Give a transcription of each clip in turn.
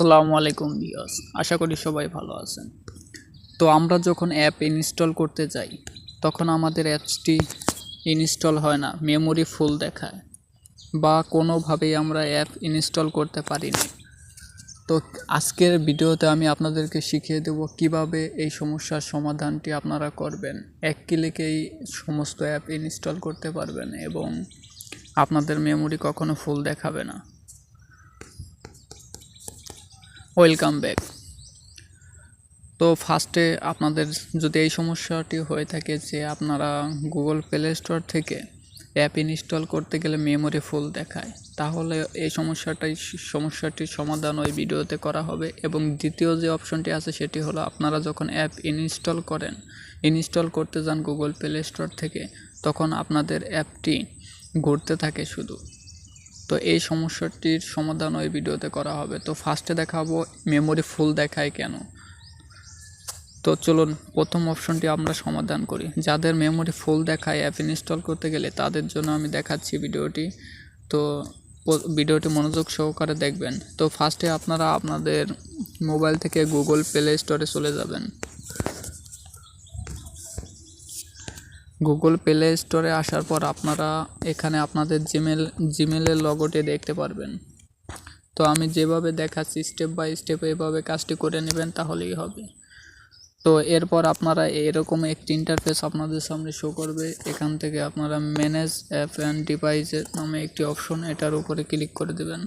আসসালামু আলাইকুম বিয়স আশা করি সবাই ভালো আছেন। তো আমরা যখন অ্যাপ ইনস্টল করতে যাই, তখন আমাদের অ্যাপসটি ইনস্টল হয় না, মেমোরি ফুল দেখায় বা কোনোভাবেই আমরা অ্যাপ ইনস্টল করতে পারি না। তো আজকের ভিডিওতে আমি আপনাদেরকে শিখিয়ে দেব কীভাবে এই সমস্যার সমাধানটি আপনারা করবেন। এক ক্লিকেই সমস্ত অ্যাপ ইনস্টল করতে পারবেন এবং আপনাদের মেমোরি কখনো ফুল দেখাবে না। ওয়েলকাম ব্যাক তো ফার্স্টে আপনাদের যদি এই সমস্যাটি হয়ে থাকে যে আপনারা গুগল প্লে স্টোর থেকে অ্যাপ ইনস্টল করতে গেলে মেমোরি ফুল দেখায়, তাহলে এই সমস্যাটাই সমস্যাটির সমাধান ওই ভিডিওতে করা হবে। এবং দ্বিতীয় যে অপশনটি আছে সেটি হলো আপনারা যখন অ্যাপ ইনস্টল করেন ইনস্টল করতে যান গুগল প্লে স্টোর থেকে, তখন আপনাদের অ্যাপটি ঘুরতে থাকে শুধু। তো এই সমস্যাটির সমাধান ওই ভিডিওতে করা হবে। তো ফার্স্টে দেখাবো মেমোরি ফুল দেখায় কেন। তো চলুন প্রথম অপশনটি আমরা সমাধান করি। যাদের মেমোরি ফুল দেখায় অ্যাপ ইনস্টল করতে গেলে তাদের জন্য আমি দেখাচ্ছি ভিডিওটি। তো ভিডিওটি মনোযোগ সহকারে দেখবেন। তো ফার্স্টে আপনারা আপনাদের মোবাইল থেকে গুগল প্লে স্টোরে চলে যাবেন। গুগল প্লে স্টোরে আসার পর আপনারা এখানে আপনাদের জিমেল জিমেলের লগোটি দেখতে পারবেন। তো আমি যেভাবে দেখাচ্ছি স্টেপ বাই স্টেপ এভাবে কাজটি করে নেবেন, তাহলেই হবে। তো এরপর আপনারা এরকম একটি ইন্টারফেস আপনাদের সামনে শো করবে। এখান থেকে আপনারা ম্যানেজ অ্যাপ অ্যান্ড ডিভাইসের নামে একটি অপশন এটার উপরে ক্লিক করে দেবেন।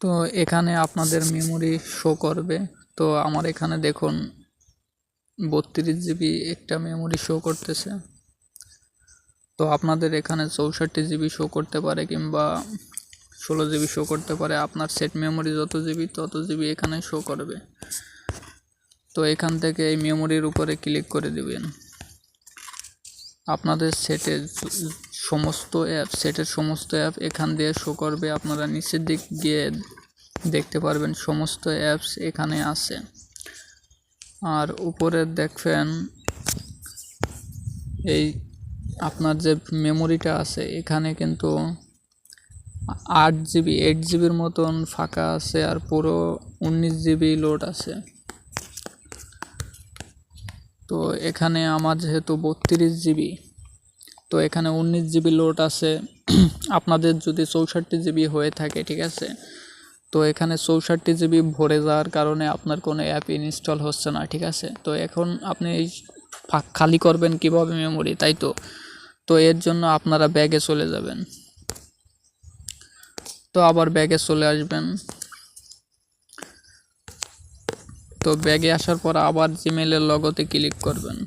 তো এখানে আপনাদের মেমোরি শো করবে। তো আমার এখানে দেখুন বত্রিশ জিবি একটা মেমোরি শো করতেছে। তো আপনাদের এখানে চৌষট্টি জিবি শো করতে পারে কিংবা ষোলো জিবি শো করতে পারে, আপনার সেট মেমোরি যত জিবি তত জিবি এখানে শো করবে। তো এখান থেকে এই মেমোরির উপরে ক্লিক করে দিবেন। আপনাদের সেটের সমস্ত অ্যাপ সেটের সমস্ত অ্যাপ এখান দিয়ে শো করবে। আপনারা নিচের দিক গিয়ে দেখতে পারবেন সমস্ত অ্যাপস এখানে আছে। আর উপরে দেখবেন এই আপনার যে মেমোরিটা আছে, এখানে কিন্তু আট জিবি এইট জিবির মতন ফাঁকা আছে আর পুরো উনিশ জিবি লোড আছে। তো এখানে আমার যেহেতু বত্রিশ জিবি, তো এখানে উনিশ জিবি লোড আছে। আপনাদের যদি চৌষট্টি জিবি হয়ে থাকে, ঠিক আছে? তো এখানে চৌষট্টি জিবি ভরে যাওয়ার কারণে আপনার কোনো অ্যাপ ইনস্টল হচ্ছে না, ঠিক আছে? তো এখন আপনি খালি করবেন কীভাবে মেমোরি তাই তো? তো এর জন্য আপনারা ব্যাগে চলে যাবেন। তো আবার ব্যাগে চলে আসবেন। তো ব্যাগে আসার পর আবার জিমেলের লগতে ক্লিক করবেন।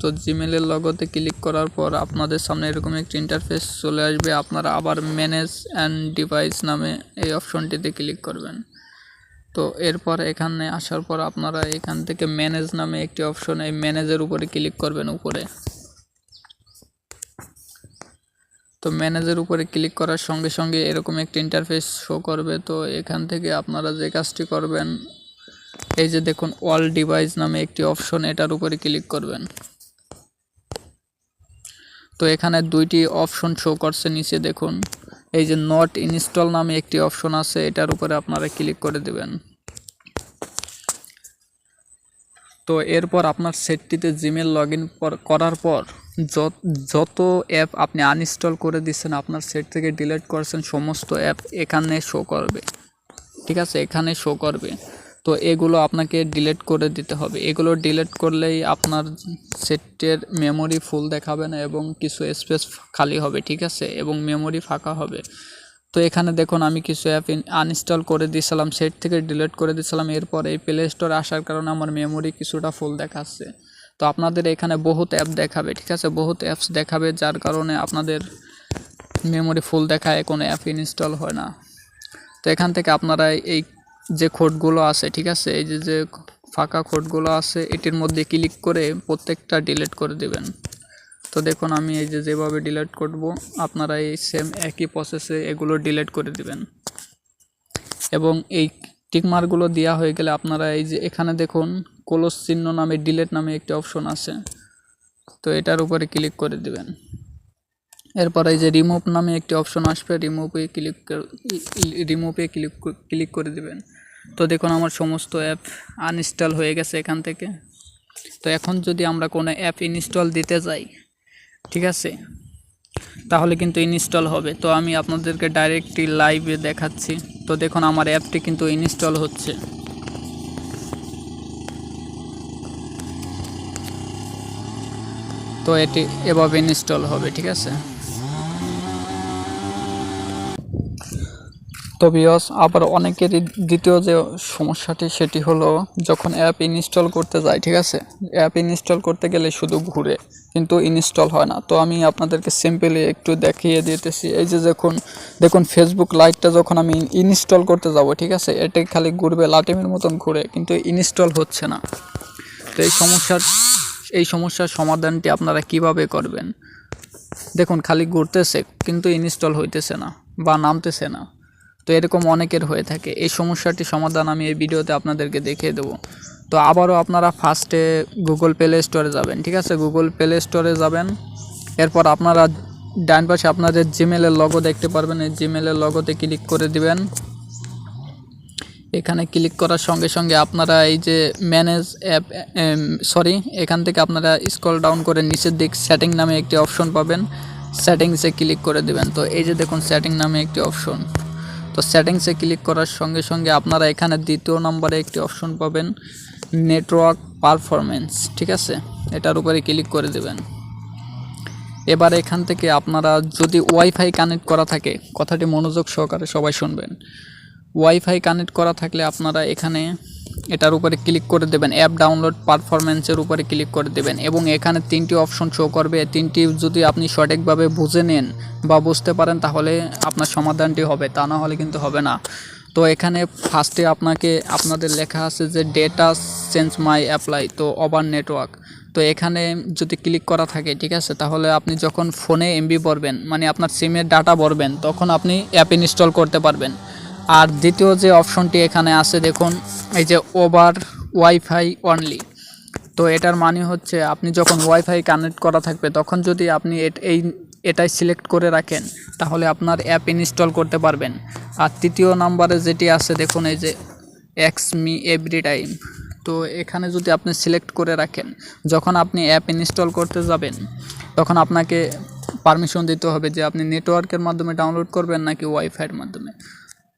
তো জিমেলের লগতে ক্লিক করার পর আপনাদের সামনে এরকম একটি ইন্টারফেস চলে আসবে। আপনারা আবার ম্যানেজ অ্যান্ড ডিভাইস নামে এই অপশনটিতে ক্লিক করবেন। তো এরপর এখানে আসার পর আপনারা এখান থেকে ম্যানেজ নামে একটি অপশন এই ম্যানেজের উপরে ক্লিক করবেন উপরে। তো ম্যানেজের উপরে ক্লিক করার সঙ্গে সঙ্গে এরকম একটি ইন্টারফেস শো করবে। তো এখান থেকে আপনারা যে কাজটি করবেন, এই যে দেখুন অল ডিভাইস নামে একটি অপশন এটার উপরে ক্লিক করবেন। তো এখানে দুইটি অপশন শো করছে নিচে দেখুন। এই যে নট ইনস্টল নামে একটি অপশন আছে, এটার উপরে আপনারা ক্লিক করে দেবেন। তো এরপর আপনার সেটটিতে জিমেল লগ ইন করার পর যত- অ্যাপ আপনি আনইনস্টল করে দিচ্ছেন আপনার সেট থেকে ডিলিট করছেন, সমস্ত অ্যাপ এখানে শো করবে। ঠিক আছে? এখানে শো করবে। তো এগুলো আপনাকে ডিলিট করে দিতে হবে। এগুলো ডিলিট করলেই আপনার সেটের মেমোরি ফুল দেখাবে না এবং কিছু স্পেস খালি হবে, ঠিক আছে? এবং মেমোরি ফাঁকা হবে। তো এখানে দেখুন, আমি কিছু অ্যাপ আনইনস্টল করে দিয়েছিলাম সেট থেকে ডিলিট করে দিয়েছিলাম। এরপর এই প্লে স্টোরে আসার কারণে আমার মেমোরি কিছুটা ফুল দেখাচ্ছে। তো আপনাদের এখানে বহুত অ্যাপ দেখাবে, ঠিক আছে? বহুত অ্যাপস দেখাবে, যার কারণে আপনাদের মেমোরি ফুল দেখায়, কোনো অ্যাপ ইনস্টল হয় না। তো এখান থেকে আপনারা এই যে কোডগুলো আছে, ঠিক আছে? এই যে যে ফাঁকা কোডগুলো আছে, এটির মধ্যে ক্লিক করে প্রত্যেকটা ডিলিট করে দেবেন। তো দেখুন, আমি এই যে, যেভাবে ডিলিট করব, আপনারা এই সেম একই প্রসেসে এগুলো ডিলিট করে দিবেন। এবং এই টিকমারগুলো দেওয়া হয়ে গেলে আপনারা এই যে, এখানে দেখুন ক্লোজ চিহ্ন নামে ডিলেট নামে একটি অপশন আছে। তো এটার উপরে ক্লিক করে দিবেন। এরপর এই যে রিমুভ নামে একটি অপশন আসবে রিমুভে ক্লিক রিমুভে ক্লিক ক্লিক করে দিবেন। তো দেখুন, আমার সমস্ত অ্যাপ আনইনস্টল হয়ে গেছে এখান থেকে। তো এখন যদি আমরা কোনো অ্যাপ ইনস্টল দিতে যাই, ঠিক আছে? তাহলে কিন্তু ইনস্টল হবে। তো আমি আপনাদেরকে ডাইরেক্টলি লাইভে দেখাচ্ছি। তো দেখুন, আমার অ্যাপটি কিন্তু ইনস্টল হচ্ছে। তো এটি এভাবে ইনস্টল হবে, ঠিক আছে? তো বিয়স, আবার অনেকেরই দ্বিতীয় যে সমস্যাটি সেটি হলো যখন অ্যাপ ইনস্টল করতে যায় ঠিক আছে? অ্যাপ ইনস্টল করতে গেলে শুধু ঘুরে, কিন্তু ইনস্টল হয় না। তো আমি আপনাদেরকে সিম্পলি একটু দেখিয়ে দিতেছি। এই যে যখন, দেখুন ফেসবুক লাইটটা যখন আমি ইনস্টল করতে যাব, ঠিক আছে? এটাই খালি ঘুরবে, লাটিমের মতন ঘুরে, কিন্তু ইনস্টল হচ্ছে না। তো এই সমস্যার এই সমস্যার সমাধানটি আপনারা কীভাবে করবেন? দেখুন, খালি ঘুরতেছে, কিন্তু ইনস্টল হইতেছে না বা নামতেছে না। তো এরকম অনেকের হয়ে থাকে। এই সমস্যাটি সমাধান আমি এই ভিডিওতে আপনাদেরকে দেখিয়ে দেবো। তো আবারও আপনারা ফার্স্টে গুগল প্লে স্টোরে যাবেন, ঠিক আছে? গুগল প্লে স্টোরে যাবেন। এরপর আপনারা ডান পাশে আপনাদের জিমেলের লগো দেখতে পারবেন। এই জিমেলের লগোতে ক্লিক করে দিবেন। এখানে ক্লিক করার সঙ্গে সঙ্গে আপনারা এই যে ম্যানেজ অ্যাপ সরি এখান থেকে আপনারা স্ক্রল ডাউন করে নিচের দিক সেটিং নামে একটি অপশন পাবেন। সেটিংসে ক্লিক করে দিবেন। তো এই যে দেখুন সেটিং নামে একটি অপশন তো সেটিংসে ক্লিক করার সঙ্গে সঙ্গে আপনারা এখানে দ্বিতীয় নম্বরে একটি অপশন পাবেন নেটওয়ার্ক পারফরমেন্স ঠিক আছে? এটার উপরে ক্লিক করে দেবেন। এবার এখান থেকে আপনারা যদি ওয়াইফাই কানেক্ট করা থাকে, কথাটি মনোযোগ সহকারে সবাই শুনবেন। ওয়াইফাই কানেক্ট করা থাকলে আপনারা এখানে এটার উপরে ক্লিক করে দেবেন অ্যাপ ডাউনলোড পারফরমেন্সের উপরে ক্লিক করে দেবেন এবং এখানে তিনটি অপশন শো করবে। তিনটি যদি আপনি সঠিকভাবে বুঝে নেন বা বুঝতে পারেন, তাহলে আপনার সমাধানটি হবে, তা না হলে কিন্তু হবে না। তো এখানে ফার্স্টে আপনাকে, আপনাদের লেখা আছে যে ডেটা চেঞ্জ মাই অ্যাপ্লাই তো ওভার নেটওয়ার্ক তো এখানে যদি ক্লিক করা থাকে, ঠিক আছে? তাহলে আপনি যখন ফোনে এমবি ভরবেন মানে আপনার সিমের ডাটা ভরবেন, তখন আপনি অ্যাপ ইনস্টল করতে পারবেন। আর দ্বিতীয় যে অপশনটি এখানে আছে, দেখুন এই যে ওভার ওয়াইফাই অনলি তো এটার মানে হচ্ছে আপনি যখন ওয়াইফাই কানেক্ট করা থাকবে, তখন যদি আপনি এই, এটাই সিলেক্ট করে রাখেন, তাহলে আপনার অ্যাপ ইনস্টল করতে পারবেন। আর তৃতীয় নাম্বারে যেটি আছে, দেখুন এই যে এক্স মি এভরি টাইম তো এখানে যদি আপনি সিলেক্ট করে রাখেন, যখন আপনি অ্যাপ ইনস্টল করতে যাবেন, তখন আপনাকে পারমিশন দিতে হবে যে আপনি নেটওয়ার্কের মাধ্যমে ডাউনলোড করবেন নাকি ওয়াইফাইয়ের মাধ্যমে।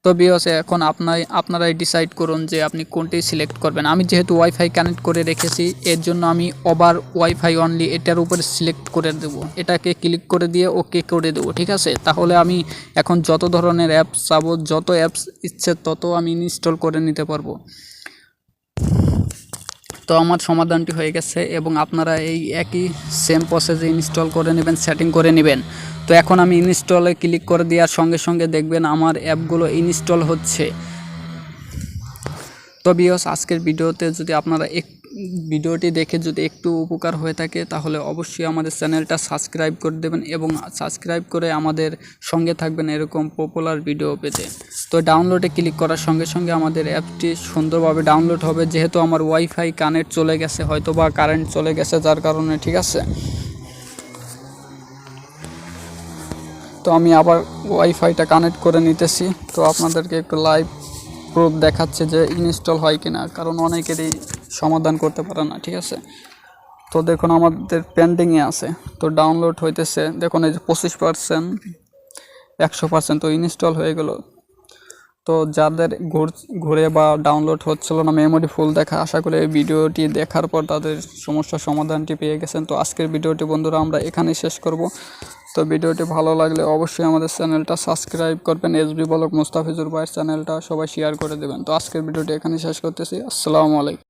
তো বিওস এখন আপনাই, আপনারাই ডিসাইড করুন যে আপনি কোনটি সিলেক্ট করবেন। আমি যেহেতু ওয়াইফাই কানেক্ট করে রেখেছি, এর জন্য আমি ওভার ওয়াইফাই অনলি এটার উপরে সিলেক্ট করে দেব। এটাকে ক্লিক করে দিয়ে ওকে করে দেব, ঠিক আছে? তাহলে আমি এখন যত ধরনের অ্যাপস চাবো যত অ্যাপস ইচ্ছে তত আমি ইনস্টল করে নিতে পারব। তো আমার সমাধানটি হয়ে গেছে এবং আপনারা এই একই সেম প্রসেসে ইনস্টল করে নেবেন সেটিং করে নেবেন। তো এখন আমি ইনস্টলে ক্লিক করে দেওয়ার সঙ্গে সঙ্গে দেখবেন আমার অ্যাপগুলো ইনস্টল হচ্ছে। তো আজকের ভিডিওতে যদি আপনারা এক ভিডিওটি দেখে যদি একটু উপকার হয়ে থাকে, তাহলে অবশ্যই আমাদের চ্যানেলটা সাবস্ক্রাইব করে দেবেন এবং সাবস্ক্রাইব করে আমাদের সঙ্গে থাকবেন এরকম পপুলার ভিডিও পেতে। তো ডাউনলোডে ক্লিক করার সঙ্গে সঙ্গে আমাদের অ্যাপটি সুন্দরভাবে ডাউনলোড হবে। যেহেতু আমার ওয়াইফাই কানেক্ট চলে গেছে হয়তো বা কারেন্ট চলে গেছে, যার কারণে, ঠিক আছে? তো আমি আবার ওয়াইফাইটা কানেক্ট করে নিতেছি। তো আপনাদেরকে একটু লাইভ প্রুফ দেখাচ্ছে যে ইনস্টল হয় কি না কারণ অনেকেরই সমাধান করতে পারে না, ঠিক আছে? তো দেখুন, আমাদের পেন্ডিংয়ে আছে। তো ডাউনলোড হইতেছে, দেখুন, এই যে পঁচিশ পার্সেন্ট, একশো পার্সেন্ট তো ইনস্টল হয়ে গেল। তো যাদের ঘুরে বা ডাউনলোড হচ্ছিল না, মেমোরি ফুল দেখা, আশা করি এই ভিডিওটি দেখার পর তাদের সমস্যার সমাধানটি পেয়ে গেছেন। তো আজকের ভিডিওটি, বন্ধুরা, আমরা এখানেই শেষ করব। তো ভিডিওটি ভালো লাগলে অবশ্যই আমাদের চ্যানেলটা সাবস্ক্রাইব করবেন। এসবি বলক মুস্তাফিজুর ভাইয়ের চ্যানেলটা সবাই শেয়ার করে দেবেন। তো আজকের ভিডিওটি এখানে শেষ করতেছি। আসসালামু আলাইকুম।